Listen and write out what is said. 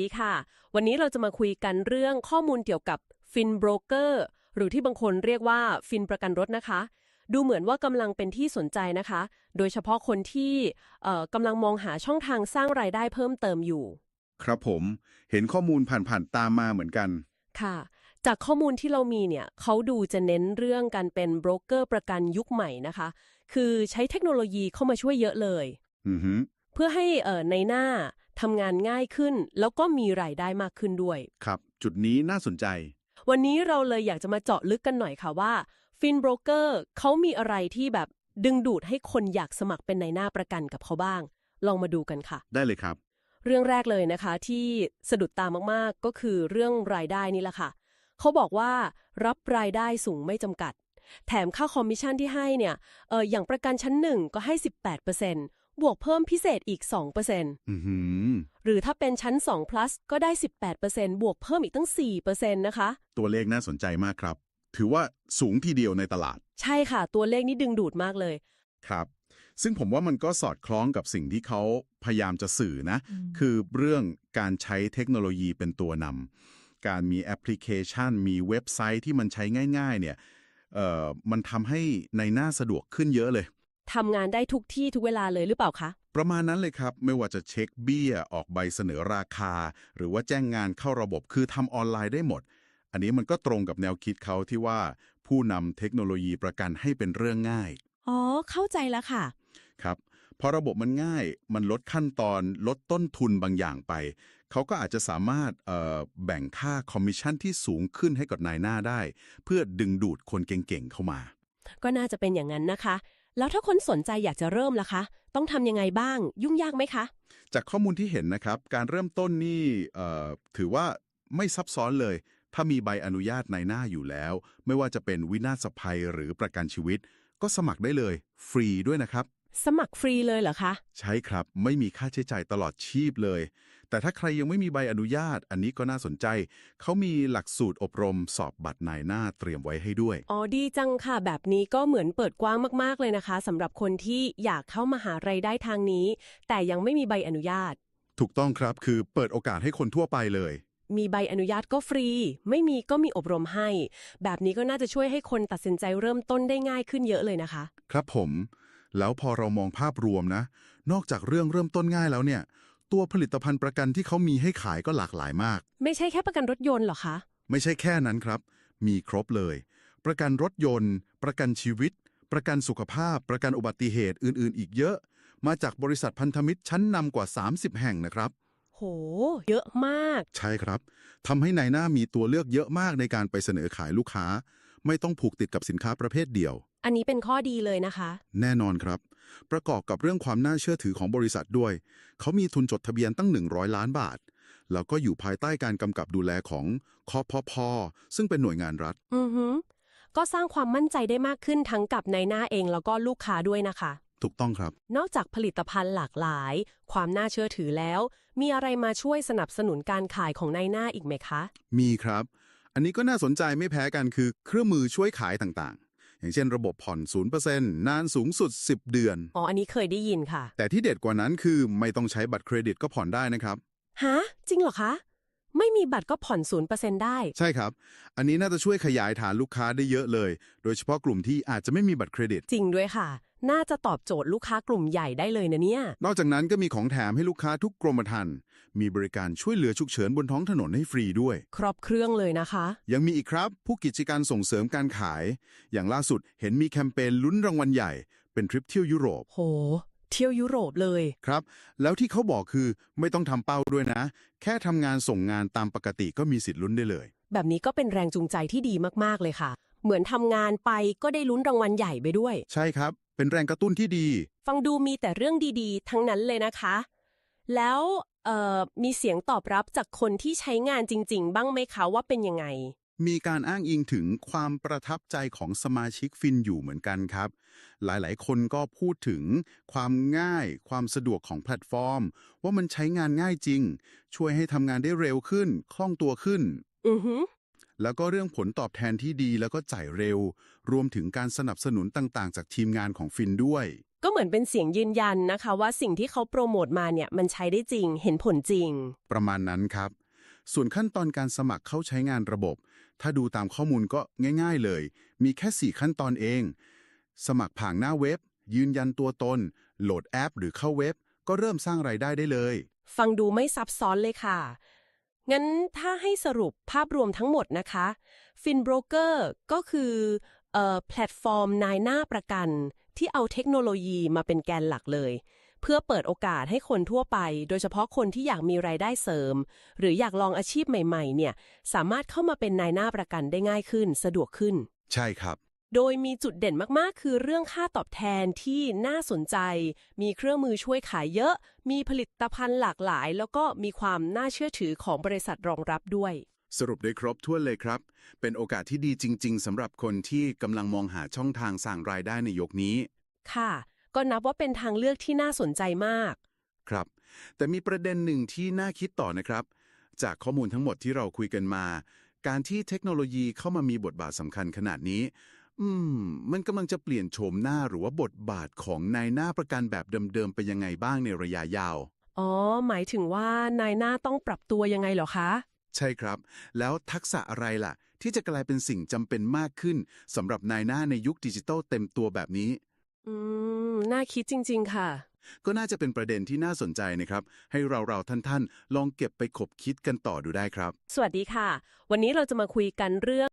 ดีค่ะ วันนี้เราจะมาคุยกันเรื่องข้อมูลเกี่ยวกับฟินโบรกเกอร์หรือที่บางคนเรียกว่าฟินประกันรถนะคะ ดูเหมือนว่ากำลังเป็นที่สนใจนะคะ โดยเฉพาะคนที่เอ่อกำลังมองหาช่องทางสร้างรายได้เพิ่มเติมอยู่ ครับผมเห็นข้อมูลผ่านๆตามมาเหมือนกันค่ะ จากข้อมูลที่เรามีเนี่ยเขาดูจะเน้นเรื่องการเป็นโบรกเกอร์ประกันยุคใหม่นะคะ คือใช้เทคโนโลยีเข้ามาช่วยเยอะเลยอือฮึเพื่อให้เอ่อในหน้า ทำงานง่ายขึ้น แล้วก็มีรายได้มากขึ้นด้วย ครับ จุดนี้น่าสนใจ วันนี้เราเลยอยากจะมาเจาะลึกกันหน่อยค่ะว่าฟินโบรกเกอร์เขามีอะไรที่แบบดึงดูดให้คนอยากสมัครเป็นในหน้าประกันกับเขาบ้าง ลองมาดูกันค่ะ ได้เลยครับ เรื่องแรกเลยนะคะที่สะดุดตามากๆก็คือเรื่องรายได้นี่แหละค่ะ เขาบอกว่ารับรายได้สูงไม่จำกัด แถมค่าคอมมิชชั่นที่ให้เนี่ยเอออย่างประกันชั้นหนึ่งก็ให้ 18% บวกเพิ่มพิเศษอีก2%อือหือหรือถ้าเป็นชั้น 2 plus ก็ได้ 18%บวกเพิ่มอีกตั้ง 4%นะคะ ตัวเลขน่าสนใจมากครับ ถือว่าสูงทีเดียวในตลาด ใช่ค่ะ ตัวเลขนี้ดึงดูดมากเลย ครับ ซึ่งผมว่ามันก็สอดคล้องกับสิ่งที่เขาพยายามจะสื่อนะ คือเรื่องการใช้เทคโนโลยีเป็นตัวนำการมีแอปพลิเคชัน มีเว็บไซต์ที่มันใช้ง่าย ๆ เนี่ยเอ่อมันทำให้ในหน้าสะดวกขึ้นเยอะเลย ทำงานได้ทุกที่ทุกเวลาเลยหรือเปล่าคะ ประมาณนั้นเลยครับ ไม่ว่าจะเช็คเบี้ย ออกใบเสนอราคา หรือว่าแจ้งงานเข้าระบบคือทำออนไลน์ได้หมด อันนี้มันก็ตรงกับแนวคิดเขาที่ว่า ผู้นำเทคโนโลยีประกันให้เป็นเรื่องง่าย อ๋อ เข้าใจแล้วค่ะ ครับพอระบบมันง่าย มันลดขั้นตอน ลดต้นทุนบางอย่างไป เขาก็อาจจะสามารถเอ่อแบ่งค่าคอมมิชชั่นที่สูงขึ้นให้กับนายหน้าได้ เพื่อดึงดูดคนเก่งๆเข้ามา ก็น่าจะเป็นอย่างนั้นนะคะ แล้วถ้าคนสนใจอยากจะเริ่มล่ะคะ ต้องทำยังไงบ้าง ยุ่งยากไหมคะ จากข้อมูลที่เห็นนะครับ การเริ่มต้นนี่เอ่อถือว่าไม่ซับซ้อนเลย ถ้ามีใบอนุญาตนายหน้าอยู่แล้ว ไม่ว่าจะเป็นวินาศภัยหรือประกันชีวิต ก็สมัครได้เลย ฟรีด้วยนะครับ สมัครฟรีเลยเหรอคะ ใช่ครับ ไม่มีค่าใช้จ่ายตลอดชีพเลย แต่ถ้าใครยังไม่มีใบอนุญาต อันนี้ก็น่าสนใจ เขามีหลักสูตรอบรมสอบบัตรนายหน้าเตรียมไว้ให้ด้วย อ๋อดีจังค่ะ แบบนี้ก็เหมือนเปิดกว้างมากๆเลยนะคะสำหรับคนที่อยากเข้ามาหารายได้ทางนี้ แต่ยังไม่มีใบอนุญาต ถูกต้องครับคือเปิดโอกาสให้คนทั่วไปเลย มีใบอนุญาตก็ฟรี ไม่มีก็มีอบรมให้ แบบนี้ก็น่าจะช่วยให้คนตัดสินใจเริ่มต้นได้ง่ายขึ้นเยอะเลยนะคะ ครับผม แล้วพอเรามองภาพรวมนะ นอกจากเรื่องเริ่มต้นง่ายแล้วเนี่ย ตัวผลิตภัณฑ์ประกันที่เขามีให้ขายก็หลากหลายมาก ไม่ใช่แค่ประกันรถยนต์เหรอคะ ไม่ใช่แค่นั้นครับ มีครบเลย ประกันรถยนต์ ประกันชีวิต ประกันสุขภาพ ประกันอุบัติเหตุอื่น ๆ อีกเยอะ มาจากบริษัทพันธมิตรชั้นนำกว่า 30 แห่งนะครับ โห เยอะมาก ใช่ครับทำให้นายหน้ามีตัวเลือกเยอะมากในการไปเสนอขายลูกค้า ไม่ต้องผูกติดกับสินค้าประเภทเดียว อันนี้เป็นข้อดีเลยนะคะ แน่นอนครับ ประกอบกับเรื่องความน่าเชื่อถือของบริษัทด้วย เขามีทุนจดทะเบียนตั้ง 100 ล้านบาท แล้วก็อยู่ภายใต้การกำกับดูแลของคอพพซึ่งเป็นหน่วยงานรัฐ อือฮึก็สร้างความมั่นใจได้มากขึ้นทั้งกับในหน้าเองแล้วก็ลูกค้าด้วยนะคะ ถูกต้องครับ นอกจากผลิตภัณฑ์หลากหลาย ความน่าเชื่อถือแล้ว มีอะไรมาช่วยสนับสนุนการขายของในหน้าอีกไหมคะ มีครับ อันนี้ก็น่าสนใจไม่แพ้กันคือเครื่องมือช่วยขายต่างๆ อย่างเช่นระบบผ่อน 0%นานสูงสุด 10 เดือน อ๋อ อันนี้เคยได้ยินค่ะ แต่ที่เด็ดกว่านั้นคือไม่ต้องใช้บัตรเครดิตก็ผ่อนได้นะครับ ฮะ จริงเหรอคะ ไม่มีบัตรก็ผ่อนศูนเปอร์เซ็นได้ ใช่ครับ อันนี้น่าจะช่วยขยายฐานลูกค้าได้เยอะเลย โดยเฉพาะกลุ่มที่อาจจะไม่มีบัตรเครดิต จริงด้วยค่ะ น่าจะตอบโจทย์ลูกค้ากลุ่มใหญ่ได้เลยนะเนี่ย นอกจากนั้นก็มีของแถมให้ลูกค้าทุกกรมธรรม์มีบริการช่วยเหลือฉุกเฉินบนท้องถนนให้ฟรีด้วย ครอบเครื่องเลยนะคะ ยังมีอีกครับผู้กิจการส่งเสริมการขาย อย่างล่าสุดเห็นมีแคมเปญลุ้นรางวัลใหญ่ เป็นทริปเที่ยวยุโรป โห เที่ยวยุโรปเลย ครับ แล้วที่เขาบอกคือไม่ต้องทำเป้าด้วยนะ แค่ทำงานส่งงานตามปกติก็มีสิทธิ์ลุ้นได้เลย แบบนี้ก็เป็นแรงจูงใจที่ดีมากๆเลยค่ะ เหมือนทำงานไปก็ได้ลุ้นรางวัลใหญ่ไปด้วย ใช่ครับ เป็นแรงกระตุ้นที่ดี ฟังดูมีแต่เรื่องดีๆ ทั้งนั้นเลยนะคะ แล้วเอ่อมีเสียงตอบรับจากคนที่ใช้งานจริง ๆ บ้างไหมคะว่าเป็นยังไง มีการอ้างอิงถึงความประทับใจของสมาชิกฟินอยู่เหมือนกันครับ หลายๆ คนก็พูดถึงความง่าย ความสะดวกของแพลตฟอร์ม ว่ามันใช้งานง่ายจริง ช่วยให้ทำงานได้เร็วขึ้น คล่องตัวขึ้น อือหือ แล้วก็เรื่องผลตอบแทนที่ดีแล้วก็จ่ายเร็ว รวมถึงการสนับสนุนต่างๆ จากทีมงานของฟินด้วย ก็เหมือนเป็นเสียงยืนยันนะคะ ว่าสิ่งที่เขาโปรโมทมาเนี่ยมันใช้ได้จริง เห็นผลจริง ประมาณนั้นครับ ส่วนขั้นตอนการสมัครเข้าใช้งานระบบ ถ้าดูตามข้อมูลก็ง่าย ๆเลย มีแค่ 4 ขั้นตอนเอง สมัครผ่านหน้าเว็บ ยืนยันตัวตน โหลดแอป หรือเข้าเว็บ ก็เริ่มสร้างรายได้ได้เลย ฟังดูไม่ซับซ้อนเลยค่ะ งั้นถ้าให้สรุปภาพรวมทั้งหมดนะคะ FinBroker ก็คือเอ่อแพลตฟอร์มนายหน้าประกัน ที่เอาเทคโนโลยีมาเป็นแกนหลักเลย เพื่อเปิดโอกาสให้คนทั่วไป โดยเฉพาะคนที่อยากมีรายได้เสริม หรืออยากลองอาชีพใหม่ ๆ เนี่ย สามารถเข้ามาเป็นนายหน้าประกันได้ง่ายขึ้น สะดวกขึ้น ใช่ครับ โดยมีจุดเด่นมากๆ คือเรื่องค่าตอบแทนที่น่าสนใจ มีเครื่องมือช่วยขายเยอะ มีผลิตภัณฑ์หลากหลาย แล้วก็มีความน่าเชื่อถือของบริษัทรองรับด้วย สรุปได้ครบถ้วนเลยครับ เป็นโอกาสที่ดีจริง ๆสำหรับคนที่กำลังมองหาช่องทางสร้างรายได้ในยกนี้ ค่ะ ก็นับว่าเป็นทางเลือกที่น่าสนใจมาก ครับ แต่มีประเด็นหนึ่งที่น่าคิดต่อนะครับ จากข้อมูลทั้งหมดที่เราคุยกันมา การที่เทคโนโลยีเข้ามามีบทบาทสำคัญขนาดนี้ อืม มันกำลังจะเปลี่ยนโฉมหน้าหรือว่าบทบาทของนายหน้าประกันแบบเดิมๆไปยังไงบ้างในระยะยาว อ๋อ หมายถึงว่านายหน้าต้องปรับตัวยังไงเหรอคะ ใช่ครับ แล้วทักษะอะไรล่ะ ที่จะกลายเป็นสิ่งจำเป็นมากขึ้นสำหรับนายหน้าในยุคดิจิทัลเต็มตัวแบบนี้ อืม น่าคิดจริง ๆ ค่ะ ก็น่าจะเป็นประเด็นที่น่าสนใจนะครับ ให้เราๆท่านๆ ลองเก็บไปขบคิดกันต่อดูได้ครับ สวัสดีค่ะ วันนี้เราจะมาคุยกันเรื่อง